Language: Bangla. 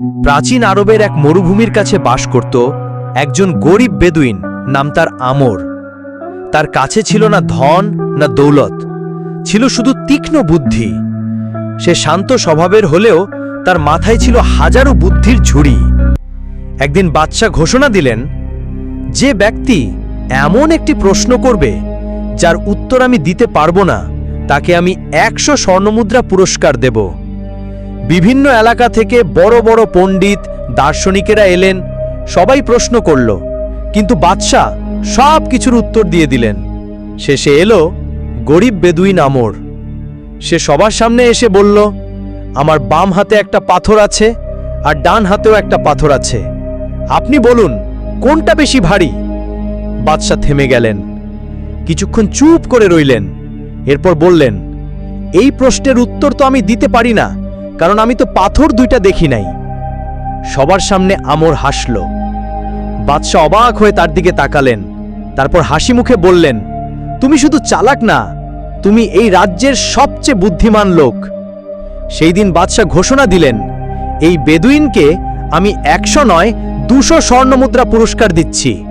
প্রাচীন আরবের এক মরুভূমির কাছে বাস করত একজন গরিব বেদুইন নাম তার আমর। তার কাছে ছিল না ধন, না দৌলত, ছিল শুধু তীক্ষ্ণ বুদ্ধি। সে শান্ত স্বভাবের হলেও তার মাথায় ছিল হাজারো বুদ্ধির ঝুড়ি। একদিন বাদশাহ ঘোষণা দিলেন, যে ব্যক্তি এমন একটি প্রশ্ন করবে, যার উত্তর আমি দিতে পারব না, তাকে আমি একশো স্বর্ণমুদ্রা পুরস্কার দেব। বিভিন্ন এলাকা থেকে বড় বড় পণ্ডিত, দার্শনিকেরা এলেন। সবাই প্রশ্ন করল, কিন্তু বাদশাহ সব কিছুর উত্তর দিয়ে দিলেন। শেষে এলো গরিব বেদুইন আমর। সে সবার সামনে এসে বলল, আমার বাম হাতে একটা পাথর আছে আর ডান হাতেও একটা পাথর আছে। আপনি বলুন, কোনটা বেশি ভারী? বাদশাহ থেমে গেলেন। কিছুক্ষণ চুপ করে রইলেন। এরপর বললেন, এই প্রশ্নের উত্তর তো আমি দিতে পারি না। কারণ আমি তো পাথর দুইটা দেখি নাই। সবার সামনে আমর হাসল। বাদশাহ অবাক হয়ে তার দিকে তাকালেন। তারপর হাসি মুখে বললেন, তুমি শুধু চালাক না, তুমি এই রাজ্যের সবচেয়ে বুদ্ধিমান লোক। সেই দিন বাদশাহ ঘোষণা দিলেন, এই বেদুইনকে আমি একশো নয়, দুশো স্বর্ণমুদ্রা পুরস্কার দিচ্ছি।